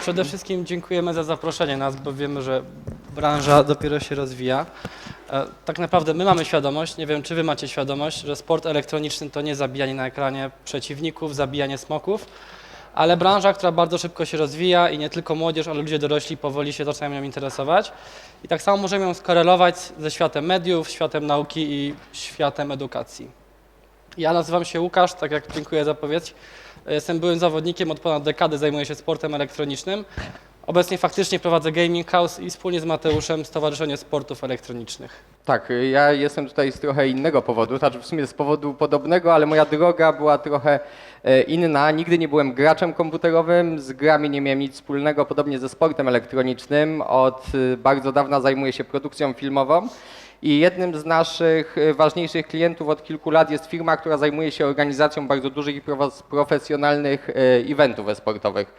Przede wszystkim dziękujemy za zaproszenie nas, bo wiemy, że branża dopiero się rozwija. E, Tak naprawdę my mamy świadomość, nie wiem czy wy macie świadomość, że sport elektroniczny to nie zabijanie na ekranie przeciwników, zabijanie smoków, ale branża, która bardzo szybko się rozwija i nie tylko młodzież, ale ludzie dorośli powoli się zaczynają nią interesować. I tak samo możemy ją skorelować ze światem mediów, światem nauki i światem edukacji. Ja nazywam się Łukasz, tak jak dziękuję za zapowiedź. Jestem byłym zawodnikiem, od ponad dekady zajmuję się sportem elektronicznym. Obecnie faktycznie prowadzę Gaming House i wspólnie z Mateuszem Stowarzyszenie Sportów Elektronicznych. Tak, ja jestem tutaj z trochę innego powodu, znaczy w sumie z powodu podobnego, ale moja droga była trochę e, inna. Nigdy nie byłem graczem komputerowym, z grami nie miałem nic wspólnego, podobnie ze sportem elektronicznym. Od y, bardzo dawna zajmuję się produkcją filmową. I jednym z naszych y, ważniejszych klientów od kilku lat jest firma, która zajmuje się organizacją bardzo dużych i profesjonalnych e, eventów e-sportowych.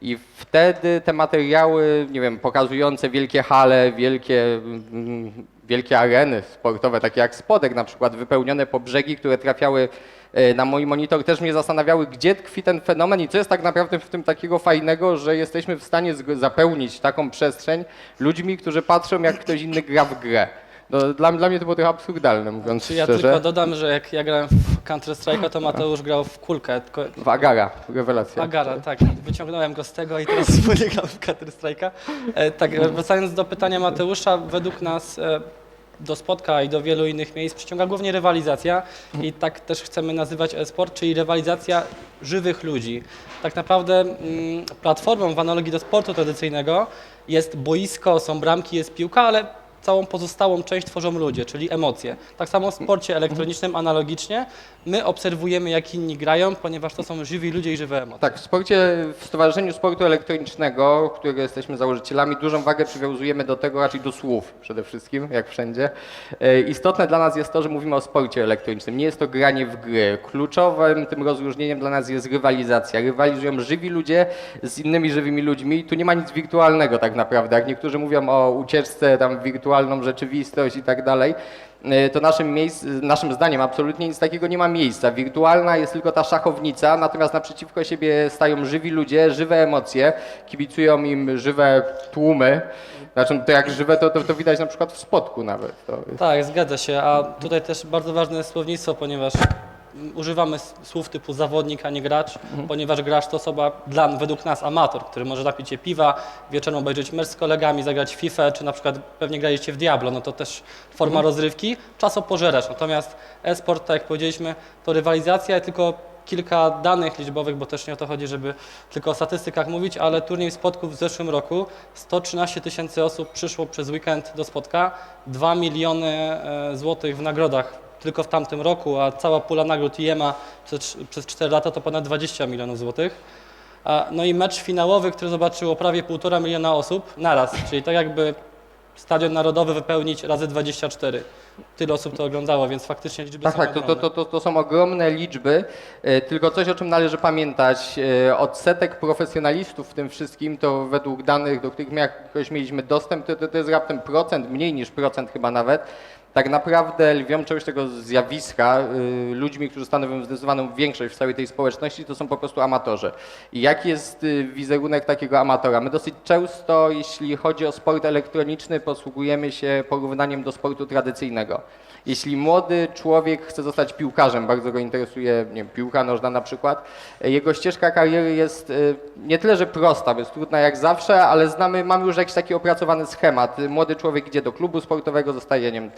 I wtedy te materiały, nie wiem, pokazujące wielkie hale, wielkie, mm, wielkie areny sportowe, takie jak Spodek na przykład, wypełnione po brzegi, które trafiały e, na mój monitor, też mnie zastanawiały, gdzie tkwi ten fenomen i co jest tak naprawdę w tym takiego fajnego, że jesteśmy w stanie zapełnić taką przestrzeń ludźmi, którzy patrzą, jak ktoś inny gra w grę. No, dla, dla mnie to było trochę absurdalne, mówiąc Czy ja szczerze. tylko dodam, że jak ja grałem w Counter Strike'a, to Mateusz grał w kulkę. Tylko W Agara, rewelacja. Agara, tak. Wyciągnąłem go z tego i teraz wspólnie gram w Counter Strike'a. E, tak, wracając do pytania Mateusza, według nas e, do spotka i do wielu innych miejsc przyciąga głównie rywalizacja i tak też chcemy nazywać e-sport, czyli rywalizacja żywych ludzi. Tak naprawdę mm, platformą w analogii do sportu tradycyjnego jest boisko, są bramki, jest piłka, ale całą pozostałą część tworzą ludzie, czyli emocje. Tak samo w sporcie elektronicznym analogicznie my obserwujemy jak inni grają, ponieważ to są żywi ludzie i żywe emocje. Tak, w sporcie, w Stowarzyszeniu Sportu Elektronicznego, którego jesteśmy założycielami, dużą wagę przywiązujemy do tego, raczej do słów przede wszystkim, jak wszędzie. E, Istotne dla nas jest to, że mówimy o sporcie elektronicznym. Nie jest to granie w gry. Kluczowym tym rozróżnieniem dla nas jest rywalizacja. Rywalizują żywi ludzie z innymi żywymi ludźmi. Tu nie ma nic wirtualnego tak naprawdę. Jak niektórzy mówią o ucieczce tam w wirtualną rzeczywistość i tak dalej, e, to naszym, miejsc, naszym zdaniem absolutnie nic takiego nie ma miejsca. Wirtualna jest tylko ta szachownica, natomiast naprzeciwko siebie stają żywi ludzie, żywe emocje, kibicują im żywe tłumy. Znaczy, to jak żywe, to, to, to widać na przykład w spotku nawet. Tak, zgadza się, a tutaj też bardzo ważne jest słownictwo, ponieważ używamy słów typu zawodnik, a nie gracz, ponieważ gracz to osoba dla, według nas amator, który może napić się piwa, wieczorem obejrzeć mecz z kolegami, zagrać FIFA, czy na przykład pewnie graliście w Diablo, no to też forma rozrywki, czasopożeracz. Natomiast e-sport, tak jak powiedzieliśmy, to rywalizacja, tylko kilka danych liczbowych, bo też nie o to chodzi, żeby tylko o statystykach mówić, ale turniej spotków w zeszłym roku. 113 tysięcy osób przyszło przez weekend do spotka, 2 miliony e, złotych w nagrodach tylko w tamtym roku, a cała pula nagród IEMA przez, przez 4 lata to ponad 20 milionów złotych. No i mecz finałowy, który zobaczyło prawie 1,5 miliona osób naraz, czyli tak jakby Stadion Narodowy wypełnić razy 24. Tyle osób to oglądało, więc faktycznie liczby Tak, są tak, to, to, to, to, to są ogromne liczby, e, tylko coś o czym należy pamiętać. e, Odsetek profesjonalistów w tym wszystkim, to według danych, do których my jakoś mieliśmy dostęp, to, to, to jest raptem procent, mniej niż procent chyba nawet. Tak naprawdę lwią część tego zjawiska, y, ludźmi, którzy stanowią zdecydowaną większość w całej tej społeczności, to są po prostu amatorzy. I jaki jest y, wizerunek takiego amatora? My dosyć często, jeśli chodzi o sport elektroniczny, posługujemy się porównaniem do sportu tradycyjnego. Jeśli młody człowiek chce zostać piłkarzem, bardzo go interesuje nie wiem, piłka nożna na przykład, e, jego ścieżka kariery jest nie tyle, że prosta, bo jest trudna jak zawsze, ale znamy, mamy już jakiś taki opracowany schemat. Młody człowiek idzie do klubu sportowego, zostaje nie wiem,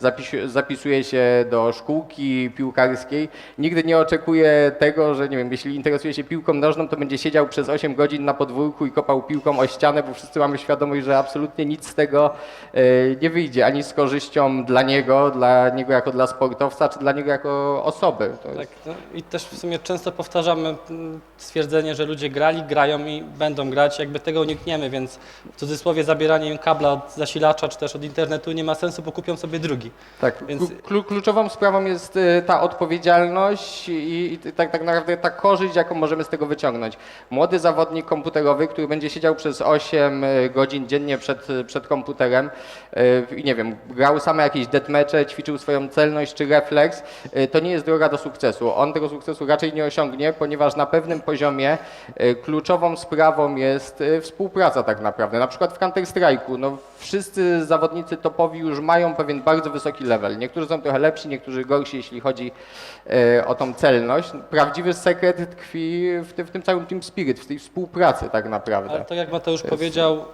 zapisu- zapisuje się do szkółki piłkarskiej. Nigdy nie oczekuje tego, że nie wiem, jeśli interesuje się piłką nożną, to będzie siedział przez 8 godzin na podwórku i kopał piłką o ścianę, bo wszyscy mamy świadomość, że absolutnie nic z tego e, nie wyjdzie, ani z korzyścią, dla niego, dla niego jako dla sportowca, czy dla niego jako osoby. Tak, no i też w sumie często powtarzamy mm, stwierdzenie, że ludzie grali, grają i będą grać, jakby tego unikniemy, więc w cudzysłowie zabieranie im kabla od zasilacza czy też od internetu nie ma sensu, bo kupią sobie drugi. tak. Więc- Klu- Klu, kluczową sprawą jest y, ta odpowiedzialność i, i tak, tak naprawdę ta korzyść, jaką możemy z tego wyciągnąć. Młody zawodnik komputerowy, który będzie siedział przez 8 y, godzin dziennie przed, przed komputerem y, i nie wiem, grał same jakieś deathmatche, ćwiczył swoją celność czy refleks, to nie jest droga do sukcesu. On tego sukcesu raczej nie osiągnie, ponieważ na pewnym poziomie kluczową sprawą jest współpraca tak naprawdę. Na przykład w Counter-Strike'u, no wszyscy zawodnicy topowi już mają pewien bardzo wysoki level. Niektórzy są trochę lepsi, niektórzy gorsi, jeśli chodzi e, o tą celność. Prawdziwy sekret tkwi w, tym- w tym całym team spirit, w tej współpracy tak naprawdę. Ale tak jak Mateusz To jest- powiedział,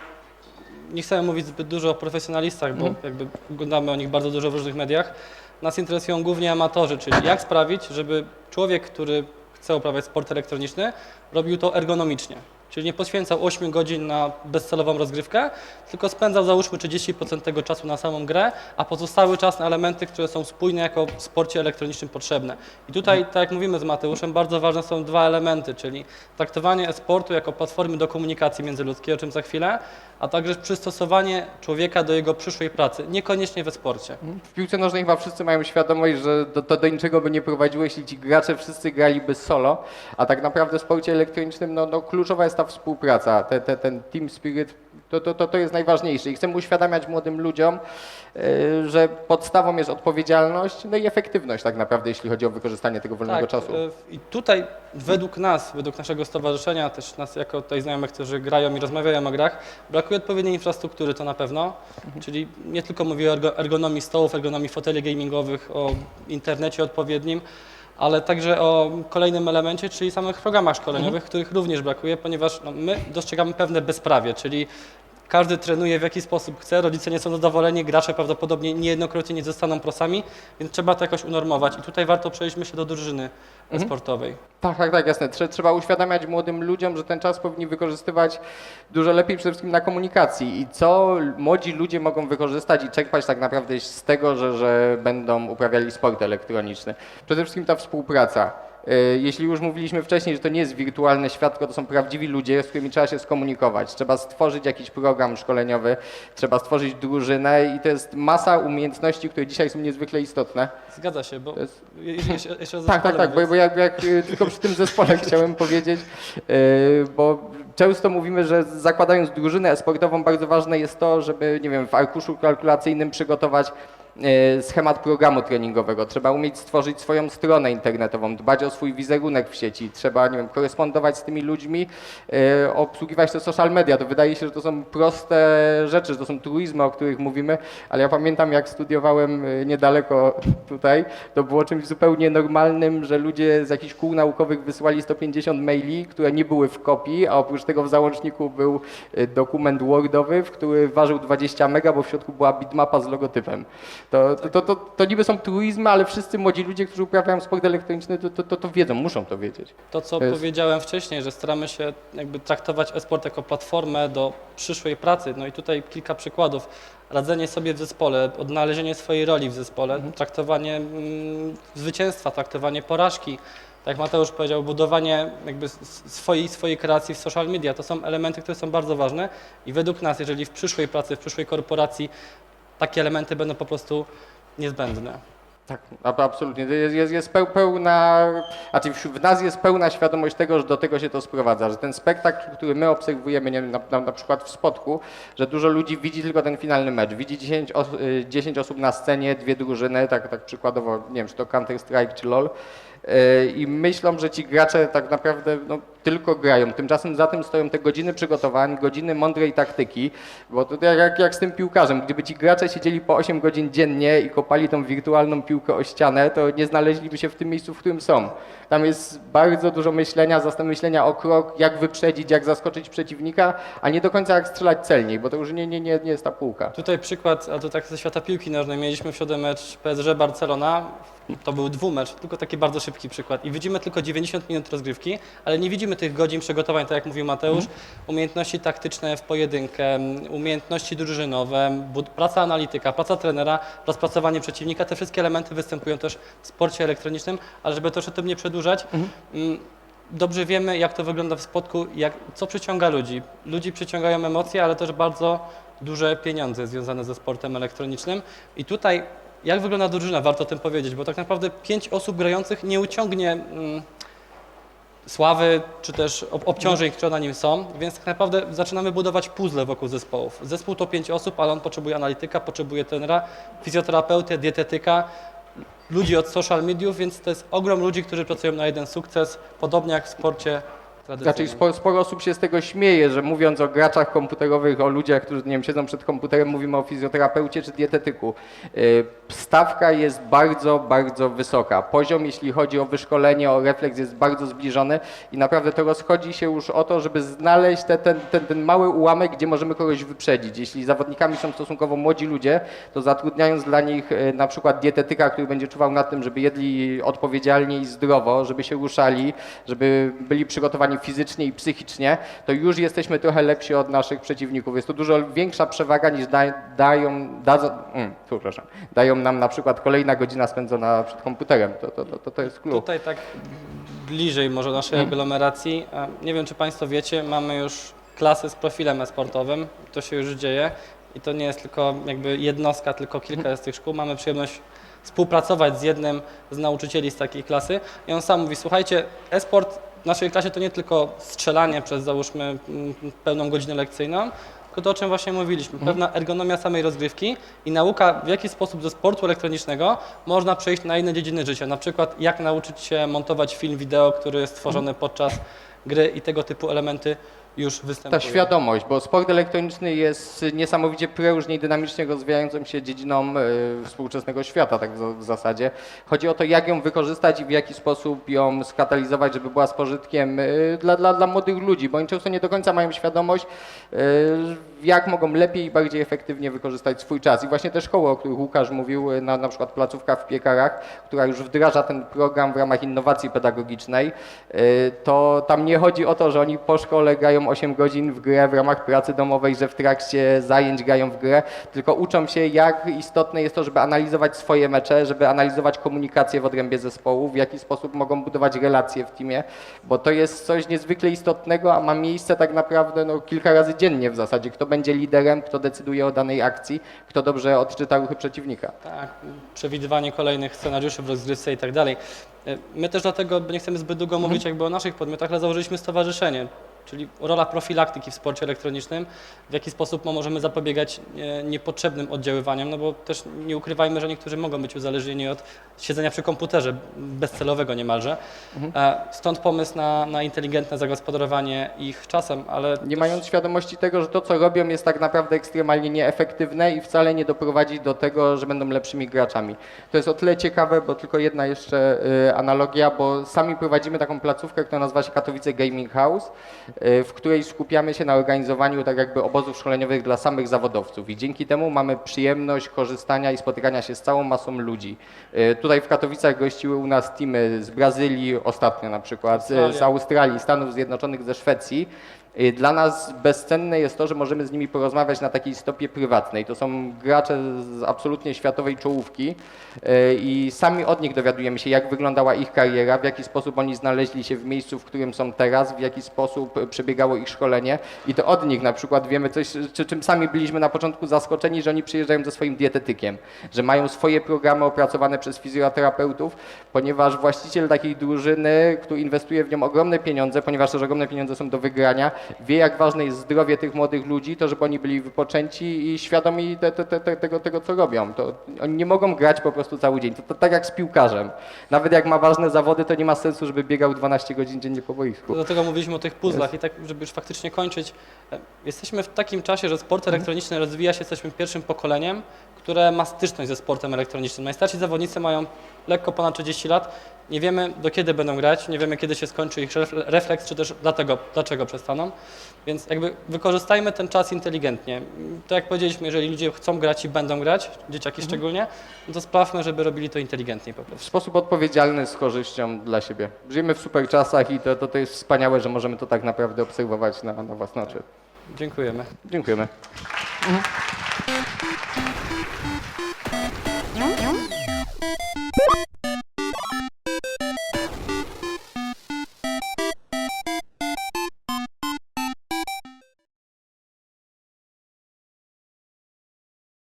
nie chcemy mówić zbyt dużo o profesjonalistach, bo Mhm. jakby oglądamy o nich bardzo dużo w różnych mediach. Nas interesują głównie amatorzy, czyli jak sprawić, żeby człowiek, który chce uprawiać sport elektroniczny, robił to ergonomicznie. Czyli nie poświęcał 8 godzin na bezcelową rozgrywkę, tylko spędzał załóżmy 30% tego czasu na samą grę, a pozostały czas na elementy, które są spójne jako w sporcie elektronicznym potrzebne. I tutaj, tak jak mówimy z Mateuszem, bardzo ważne są dwa elementy, czyli traktowanie e-sportu jako platformy do komunikacji międzyludzkiej, o czym za chwilę, a także przystosowanie człowieka do jego przyszłej pracy, niekoniecznie we sporcie. W piłce nożnej chyba wszyscy mają świadomość, że to, to do niczego by nie prowadziło, jeśli ci gracze wszyscy graliby solo, a tak naprawdę w sporcie elektronicznym no, no, kluczowa jest ta współpraca, te, te, ten team spirit, to, to, to, to jest najważniejsze i chcemy uświadamiać młodym ludziom, e, że podstawą jest odpowiedzialność, no i efektywność tak naprawdę, jeśli chodzi o wykorzystanie tego wolnego czasu. e, I tutaj według nas, według naszego stowarzyszenia, też nas jako tutaj znajomych, którzy grają i rozmawiają o grach, brakuje odpowiedniej infrastruktury, to na pewno. Mhm. Czyli nie tylko mówię o ergo- ergonomii stołów, ergonomii foteli gamingowych, o internecie odpowiednim, ale także o kolejnym elemencie, czyli samych programach szkoleniowych, Mhm. których również brakuje, ponieważ no, my dostrzegamy pewne bezprawie, czyli każdy trenuje w jaki sposób chce, rodzice nie są zadowoleni, gracze prawdopodobnie niejednokrotnie nie zostaną prosami, więc trzeba to jakoś unormować. I tutaj warto przejść myślę do drużyny Mhm. sportowej. Tak, tak, tak, jasne. Trze- Trzeba uświadamiać młodym ludziom, że ten czas powinni wykorzystywać dużo lepiej przede wszystkim na komunikacji i co młodzi ludzie mogą wykorzystać i czerpać tak naprawdę z tego, że, że będą uprawiali sport elektroniczny. Przede wszystkim ta współpraca. Y, Jeśli już mówiliśmy wcześniej, że to nie jest wirtualny świat, tylko to są prawdziwi ludzie, z którymi trzeba się skomunikować. Trzeba stworzyć jakiś program szkoleniowy, trzeba stworzyć drużynę i to jest masa umiejętności, które dzisiaj są niezwykle istotne. Zgadza się, bo jest- je- jeszcze, Tak, tak, tak, bo, mówiąc. bo jak, jak y, tylko przy tym zespole chciałem powiedzieć, y, bo często mówimy, że zakładając drużynę esportową bardzo ważne jest to, żeby, nie wiem, w arkuszu kalkulacyjnym przygotować schemat programu treningowego. Trzeba umieć stworzyć swoją stronę internetową, dbać o swój wizerunek w sieci, trzeba, nie wiem, korespondować z tymi ludźmi, y, obsługiwać te social media. To wydaje się, że to są proste rzeczy, że to są truizmy, o których mówimy, ale ja pamiętam, jak studiowałem y, niedaleko tutaj, to było czymś zupełnie normalnym, że ludzie z jakichś kół naukowych wysłali 150 maili, które nie były w kopii, a oprócz tego w załączniku był dokument Wordowy, w który ważył 20 mega, bo w środku była bitmapa z logotypem. To, to, to, to, niby są truizmy, ale wszyscy młodzi ludzie, którzy uprawiają sport elektroniczny, to, to, to, wiedzą, muszą to wiedzieć. To, co jest- powiedziałem wcześniej, że staramy się jakby traktować e-sport jako platformę do przyszłej pracy. No i tutaj kilka przykładów. Radzenie sobie w zespole, odnalezienie swojej roli w zespole, Mhm. traktowanie mm, zwycięstwa, traktowanie porażki. Tak Mateusz powiedział, budowanie jakby swojej, swojej kreacji w social media. To są elementy, które są bardzo ważne i według nas, jeżeli w przyszłej pracy, w przyszłej korporacji takie elementy będą po prostu niezbędne. Tak, ab- absolutnie. Jest, jest, jest peł- pełna, znaczy w nas jest pełna świadomość tego, że do tego się to sprowadza, że ten spektakl, który my obserwujemy, nie na, na, na przykład w spotku, że dużo ludzi widzi tylko ten finalny mecz, widzi 10, os, y, 10 osób na scenie, dwie drużyny, tak, tak przykładowo, nie wiem, czy to Counter-Strike, czy LoL, y, i myślą, że ci gracze tak naprawdę no, tylko grają. Tymczasem za tym stoją te godziny przygotowań, godziny mądrej taktyki, bo to jak, jak, z tym piłkarzem, gdyby ci gracze siedzieli po 8 godzin dziennie i kopali tą wirtualną piłkę o ścianę, to nie znaleźliby się w tym miejscu, w którym są. Tam jest bardzo dużo myślenia, myślenia o krok, jak wyprzedzić, jak zaskoczyć przeciwnika, a nie do końca jak strzelać celniej, bo to już nie, nie, nie, nie jest ta półka. Tutaj przykład, a to tak ze świata piłki nożnej. Mieliśmy w środę mecz PSG Barcelona. To był dwumecz, tylko taki bardzo szybki przykład. I widzimy tylko 90 minut rozgrywki, ale nie widzimy tych godzin przygotowań, tak jak mówił Mateusz, umiejętności taktyczne w pojedynkę, umiejętności drużynowe, praca analityka, praca trenera, rozpracowanie przeciwnika, te wszystkie elementy występują też w sporcie elektronicznym, ale żeby też o tym nie przedłużać, mm, dobrze wiemy, jak to wygląda w spotku, jak, co przyciąga ludzi. Ludzi przyciągają emocje, ale też bardzo duże pieniądze związane ze sportem elektronicznym. I tutaj, jak wygląda drużyna, warto o tym powiedzieć, bo tak naprawdę pięć osób grających nie uciągnie mm, sławy czy też ob- obciążeń, które na nim są, więc tak naprawdę zaczynamy budować puzzle wokół zespołów. Zespół to pięć osób, ale on potrzebuje analityka, potrzebuje trenera, fizjoterapeutę, dietetyka, ludzi od social mediów, więc to jest ogrom ludzi, którzy pracują na jeden sukces, podobnie jak w sporcie. Raczej sporo, sporo osób się z tego śmieje, że mówiąc o graczach komputerowych, o ludziach, którzy nie wiem, siedzą przed komputerem, mówimy o fizjoterapeucie czy dietetyku. Yy, Stawka jest bardzo, bardzo wysoka. Poziom, jeśli chodzi o wyszkolenie, o refleks jest bardzo zbliżony i naprawdę to rozchodzi się już o to, żeby znaleźć te, ten, ten, ten mały ułamek, gdzie możemy kogoś wyprzedzić. Jeśli zawodnikami są stosunkowo młodzi ludzie, to zatrudniając dla nich yy, na przykład dietetyka, który będzie czuwał nad tym, żeby jedli odpowiedzialnie i zdrowo, żeby się ruszali, żeby byli przygotowani fizycznie i psychicznie, to już jesteśmy trochę lepsi od naszych przeciwników. Jest to dużo większa przewaga niż da, dają, mm, przepraszam, dają nam na przykład kolejna godzina spędzona przed komputerem. To, to, to, to jest klucz. Tutaj tak bliżej może naszej Mhm. aglomeracji. Nie wiem, czy Państwo wiecie, mamy już klasy z profilem e-sportowym. To się już dzieje i to nie jest tylko jakby jednostka, tylko kilka Mhm. jest tych szkół. Mamy przyjemność współpracować z jednym z nauczycieli z takiej klasy i on sam mówi, słuchajcie, e-sport w naszej klasie to nie tylko strzelanie przez załóżmy pełną godzinę lekcyjną, tylko to, o czym właśnie mówiliśmy, Mhm. pewna ergonomia samej rozgrywki i nauka, w jaki sposób ze sportu elektronicznego można przejść na inne dziedziny życia. Na przykład, jak nauczyć się montować film wideo, który jest stworzony podczas gry i tego typu elementy już Ta występują. świadomość, bo sport elektroniczny jest niesamowicie prężnie i dynamicznie rozwijającą się dziedziną e, współczesnego świata, tak w, zasadzie. Chodzi o to, jak ją wykorzystać i w jaki sposób ją skatalizować, żeby była z pożytkiem e, dla, dla, dla młodych ludzi, bo oni często nie do końca mają świadomość, e, jak mogą lepiej i bardziej efektywnie wykorzystać swój czas. I właśnie te szkoły, o których Łukasz mówił, e, na, na przykład placówka w Piekarach, która już wdraża ten program w ramach innowacji pedagogicznej, e, to tam nie chodzi o to, że oni po szkole grają 8 godzin w grę w ramach pracy domowej, że w trakcie zajęć grają w grę, tylko uczą się, jak istotne jest to, żeby analizować swoje mecze, żeby analizować komunikację w odrębie zespołu, w jaki sposób mogą budować relacje w teamie, bo to jest coś niezwykle istotnego, a ma miejsce tak naprawdę no, kilka razy dziennie w zasadzie. Kto będzie liderem, kto decyduje o danej akcji, kto dobrze odczyta ruchy przeciwnika. Tak, przewidywanie kolejnych scenariuszy w rozgrywce i tak dalej. My też dlatego nie chcemy zbyt długo Mhm. mówić jakby o naszych podmiotach, ale założyliśmy stowarzyszenie, czyli rola profilaktyki w sporcie elektronicznym, w jaki sposób możemy zapobiegać e, niepotrzebnym oddziaływaniom, no bo też nie ukrywajmy, że niektórzy mogą być uzależnieni od siedzenia przy komputerze, bezcelowego niemalże. Mhm. E, Stąd pomysł na, na inteligentne zagospodarowanie ich czasem, ale Nie mając świadomości tego, że to, co robią, jest tak naprawdę ekstremalnie nieefektywne i wcale nie doprowadzi do tego, że będą lepszymi graczami. To jest o tyle ciekawe, bo tylko jedna jeszcze y, analogia, bo sami prowadzimy taką placówkę, która nazywa się Katowice Gaming House, w której skupiamy się na organizowaniu tak jakby obozów szkoleniowych dla samych zawodowców i dzięki temu mamy przyjemność korzystania i spotykania się z całą masą ludzi. Y, tutaj w Katowicach gościły u nas teamy z Brazylii ostatnio na przykład, z, Australia. z Australii, Stanów Zjednoczonych, ze Szwecji. Y, Dla nas bezcenne jest to, że możemy z nimi porozmawiać na takiej stopie prywatnej. To są gracze z absolutnie światowej czołówki y, i sami od nich dowiadujemy się, jak wyglądała ich kariera, w jaki sposób oni znaleźli się w miejscu, w którym są teraz, w jaki sposób przebiegało ich szkolenie i to od nich na przykład wiemy coś, czy, czym sami byliśmy na początku zaskoczeni, że oni przyjeżdżają ze swoim dietetykiem, że mają swoje programy opracowane przez fizjoterapeutów, ponieważ właściciel takiej drużyny, który inwestuje w nią ogromne pieniądze, ponieważ też ogromne pieniądze są do wygrania, wie jak ważne jest zdrowie tych młodych ludzi, to żeby oni byli wypoczęci i świadomi te, te, te, te, tego, tego, co robią. To oni nie mogą grać po prostu cały dzień. To, to tak jak z piłkarzem. Nawet jak ma ważne zawody, to nie ma sensu, żeby biegał 12 godzin dziennie po boisku. Dlatego mówiliśmy o tych puzzlach i tak, żeby już faktycznie kończyć. e, Jesteśmy w takim czasie, że sport elektroniczny rozwija się, jesteśmy pierwszym pokoleniem, które ma styczność ze sportem elektronicznym. Najstarsi zawodnicy mają lekko ponad 30 lat. Nie wiemy do kiedy będą grać, nie wiemy kiedy się skończy ich refle- refleks, czy też dlatego, dlaczego przestaną. Więc jakby wykorzystajmy ten czas inteligentnie. To jak powiedzieliśmy, jeżeli ludzie chcą grać i będą grać, dzieciaki szczególnie, no to sprawmy, żeby robili to inteligentniej po W prostu. sposób odpowiedzialny z korzyścią dla siebie. Żyjemy w super czasach i to, to, to jest wspaniałe, że możemy to tak naprawdę obserwować na, na własne oczy. Dziękujemy. Dziękujemy.